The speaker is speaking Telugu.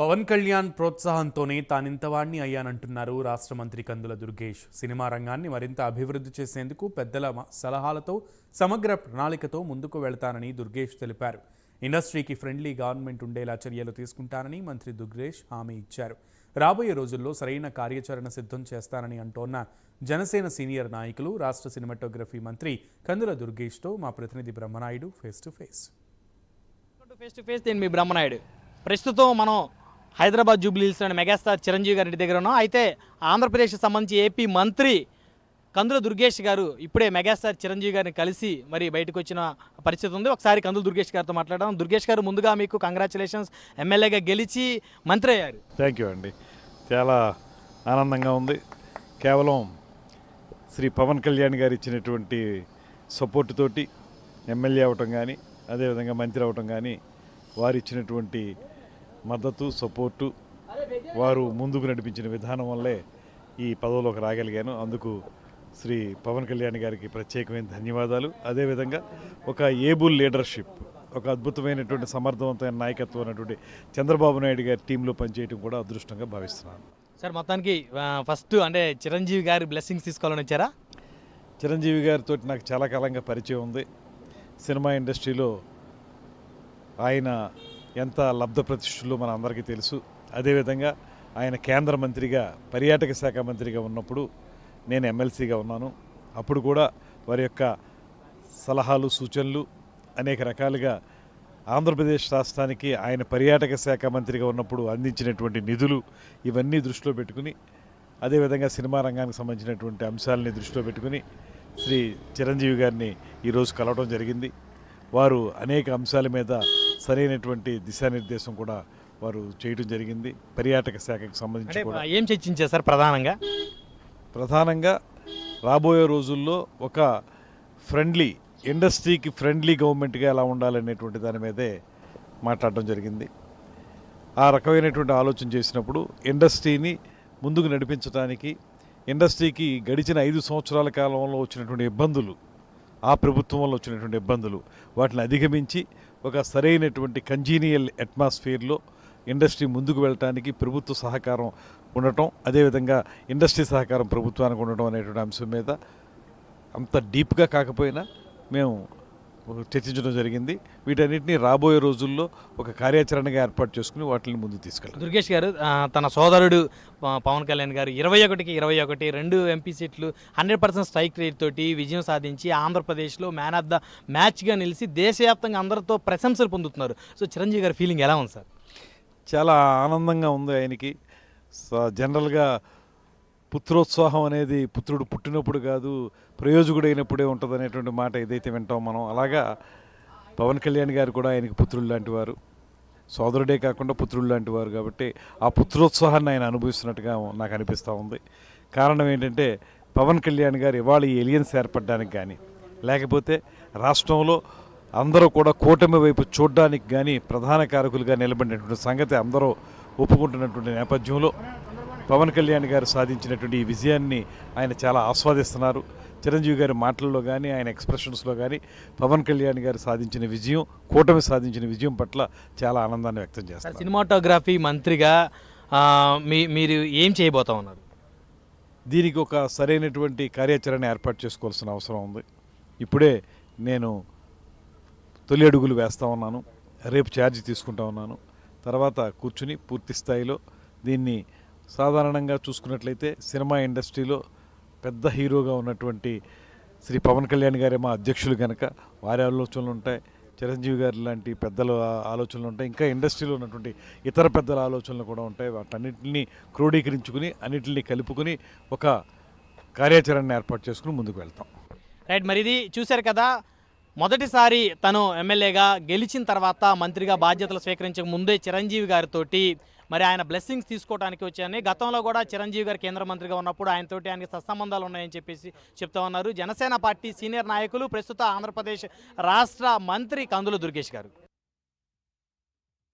పవన్ కళ్యాణ్ ప్రోత్సాహంతోనే తానింతవాణ్ణి అయ్యానంటున్నారు రాష్ట్ర మంత్రి కందుల దుర్గేష్. సినిమా రంగాన్ని మరింత అభివృద్ధి చేసేందుకు పెద్దల మ- సలహాలతో సమగ్ర ప్రణాళికతో ముందుకు వెళ్తానని దుర్గేష్ తెలిపారు. ఇండస్ట్రీకి ఫ్రెండ్లీ గవర్నమెంట్ ఉండేలా చర్యలు తీసుకుంటానని మంత్రి దుర్గేష్ హామీ ఇచ్చారు. రాబోయే రోజుల్లో సరైన కార్యాచరణ సిద్ధం చేస్తానని అంటోన్న జనసేన సీనియర్ నాయకులు రాష్ట్ర సినిమాటోగ్రఫీ మంత్రి కందుల దుర్గేష్తో మా ప్రతినిధి Brahmanaidu face to face. Face to face దీని మీ బ్రహ్మనాయుడు. ప్రస్తుతం మనం హైదరాబాద్ జూబ్లీహిల్స్లోని మెగాస్టార్ చిరంజీవి గారి ఇంటి దగ్గర ఉన్నాం. అయితే ఆంధ్రప్రదేశ్కి సంబంధించి ఏపీ మంత్రి కందుల దుర్గేష్ గారు ఇప్పుడే మెగాస్టార్ చిరంజీవి గారిని కలిసి మరి బయటకు వచ్చిన పరిస్థితి ఉంది. ఒకసారి కందుల దుర్గేష్ గారితో మాట్లాడడం దుర్గేష్ గారు ముందుగా మీకు కంగ్రాచులేషన్స్ ఎమ్మెల్యేగా గెలిచి మంత్రి అయ్యారు. థ్యాంక్ యూ అండి. చాలా ఆనందంగా ఉంది. కేవలం శ్రీ పవన్ కళ్యాణ్ గారు ఇచ్చినటువంటి సపోర్ట్ తోటి ఎమ్మెల్యే అవటం కానీ అదేవిధంగా మంత్రి అవటం కానీ వారు ఇచ్చినటువంటి మద్దతు సపోర్టు వారు ముందుకు నడిపించిన విధానం వల్లే ఈ పదవిలోకి రాగలిగాను. అందుకు శ్రీ పవన్ కళ్యాణ్ గారికి ప్రత్యేకమైన ధన్యవాదాలు. అదేవిధంగా ఒక ఏబుల్ లీడర్షిప్ ఒక అద్భుతమైనటువంటి సమర్థవంతమైన నాయకత్వం ఉన్నటువంటి చంద్రబాబు నాయుడు గారి టీంలో పనిచేయడం కూడా అదృష్టంగా భావిస్తున్నాను. సార్ మొత్తానికి ఫస్ట్ అంటే చిరంజీవి గారి బ్లెస్సింగ్స్ తీసుకోవాలని వచ్చారా? చిరంజీవి గారితో నాకు చాలా కాలంగా పరిచయం ఉంది. సినిమా ఇండస్ట్రీలో ఆయన ఎంత లబ్ధ ప్రతిష్ఠులు మన అందరికీ తెలుసు. అదేవిధంగా ఆయన కేంద్ర మంత్రిగా పర్యాటక శాఖ మంత్రిగా ఉన్నప్పుడు నేను ఎమ్మెల్సీగా ఉన్నాను. అప్పుడు కూడా వారి యొక్క సలహాలు సూచనలు అనేక రకాలుగా ఆంధ్రప్రదేశ్ రాష్ట్రానికి ఆయన పర్యాటక శాఖ మంత్రిగా ఉన్నప్పుడు అందించినటువంటి నిధులు ఇవన్నీ దృష్టిలో పెట్టుకుని అదేవిధంగా సినిమా రంగానికి సంబంధించినటువంటి అంశాలని దృష్టిలో పెట్టుకుని శ్రీ చిరంజీవి గారిని ఈరోజు కలవడం జరిగింది. వారు అనేక అంశాల మీద సరైనటువంటి దిశానిర్దేశం కూడా వారు చేయడం జరిగింది. పర్యాటక శాఖకు సంబంధించి కూడా. ఏం చర్చించారు సార్ ప్రధానంగా? ప్రధానంగా రాబోయే రోజుల్లో ఒక ఫ్రెండ్లీ ఇండస్ట్రీకి ఫ్రెండ్లీ గవర్నమెంట్గా ఎలా ఉండాలనేటువంటి దాని మీదే మాట్లాడడం జరిగింది. ఆ రకమైనటువంటి ఆలోచన చేసినప్పుడు ఇండస్ట్రీని ముందుకు నడిపించడానికి ఇండస్ట్రీకి గడిచిన ఐదు సంవత్సరాల కాలంలో వచ్చినటువంటి ఇబ్బందులు ఆ ప్రభుత్వం వల్ల వచ్చినటువంటి ఇబ్బందులు వాటిని అధిగమించి ఒక సరైనటువంటి కంజీనియల్ అట్మాస్ఫియర్లో ఇండస్ట్రీ ముందుకు వెళ్ళటానికి ప్రభుత్వ సహకారం ఉండటం అదేవిధంగా ఇండస్ట్రీ సహకారం ప్రభుత్వానికి ఉండటం అనేటువంటి అంశం మీద అంత డీప్గా కాకపోయినా మేము చర్చించడం జరిగింది. వీటన్నిటిని రాబోయే రోజుల్లో ఒక కార్యాచరణగా ఏర్పాటు చేసుకుని వాటిని ముందుకు తీసుకెళ్ళాలి దుర్గేష్ గారు తన సోదరుడు పవన్ కళ్యాణ్ గారు ఇరవై ఒకటికి ఇరవై ఒకటి రెండు ఎంపీ సీట్లు హండ్రెడ్ పర్సెంట్ స్ట్రైక్ రేట్ తోటి విజయం సాధించి ఆంధ్రప్రదేశ్లో మ్యాన్ ఆఫ్ ద మ్యాచ్గా నిలిచి దేశవ్యాప్తంగా అందరితో ప్రశంసలు పొందుతున్నారు. సో చిరంజీవి గారి ఫీలింగ్ ఎలా ఉంది సార్? చాలా ఆనందంగా ఉంది ఆయనకి. స- జనరల్గా పుత్రోత్సాహం అనేది పుత్రుడు పుట్టినప్పుడు కాదు ప్రయోజకుడైనప్పుడే ఉంటుంది అనేటువంటి మాట ఏదైతే వింటాం మనం. అలాగా పవన్ కళ్యాణ్ గారు కూడా ఆయనకి పుత్రుడు లాంటి వారు. సోదరుడే కాకుండా పుత్రుడు లాంటి వారు కాబట్టి ఆ పుత్రోత్సాహాన్ని ఆయన అనుభవిస్తున్నట్టుగా నాకు అనిపిస్తూ ఉంది. కారణం ఏంటంటే పవన్ కళ్యాణ్ గారు ఇవాళ ఈ ఎలియన్స్ ఏర్పడడానికి కానీ లేకపోతే రాష్ట్రంలో అందరూ కూడా కూటమి వైపు చూడడానికి కానీ ప్రధాన కారకులుగా నిలబడినటువంటి సంగతి అందరూ ఒప్పుకుంటున్నటువంటి నేపథ్యంలో పవన్ కళ్యాణ్ గారు సాధించినటువంటి ఈ విజయాన్ని ఆయన చాలా ఆస్వాదిస్తున్నారు. చిరంజీవి గారి మాటల్లో కానీ ఆయన ఎక్స్ప్రెషన్స్లో కానీ పవన్ కళ్యాణ్ గారు సాధించిన విజయం కూటమి సాధించిన విజయం పట్ల చాలా ఆనందాన్ని వ్యక్తం చేస్తారు సినిమాటోగ్రఫీ మంత్రిగా మీ మీరు ఏం చేయబోతా ఉన్నారు? దీనికి ఒక సరైనటువంటి కార్యాచరణ ఏర్పాటు చేసుకోవాల్సిన అవసరం ఉంది. ఇప్పుడే నేను తొలి అడుగులు వేస్తూ ఉన్నాను. రేపు ఛార్జ్ తీసుకుంటా ఉన్నాను. తర్వాత కూర్చుని పూర్తి స్థాయిలో దీన్ని సాధారణంగా చూసుకున్నట్లయితే సినిమా ఇండస్ట్రీలో పెద్ద హీరోగా ఉన్నటువంటి శ్రీ పవన్ కళ్యాణ్ గారే మా అధ్యక్షులు కనుక వారి ఆలోచనలు ఉంటాయి చిరంజీవి గారు లాంటి పెద్దల ఆలోచనలు ఉంటాయి ఇంకా ఇండస్ట్రీలో ఉన్నటువంటి ఇతర పెద్దల ఆలోచనలు కూడా ఉంటాయి. వాటన్నింటినీ క్రోడీకరించుకుని అన్నిటిని కలుపుకుని ఒక కార్యాచరణను ఏర్పాటు చేసుకుని ముందుకు వెళ్తాం. రైట్ మరి ఇది చూశారు కదా మొదటిసారి తను ఎమ్మెల్యేగా గెలిచిన తర్వాత మంత్రిగా బాధ్యతలు స్వీకరించక ముందే చిరంజీవి గారితోటి మరి ఆయన బ్లెస్సింగ్స్ తీసుకోవడానికి వచ్చాయని గతంలో కూడా చిరంజీవి గారు కేంద్ర మంత్రిగా ఉన్నప్పుడు ఆయనతోటి ఆయనకి సత్సంబంధాలు ఉన్నాయని చెప్పేసి చెప్తా ఉన్నారు. జనసేన పార్టీ సీనియర్ నాయకులు ప్రస్తుత ఆంధ్రప్రదేశ్ రాష్ట్ర మంత్రి కందుల దుర్గేష్ గారు.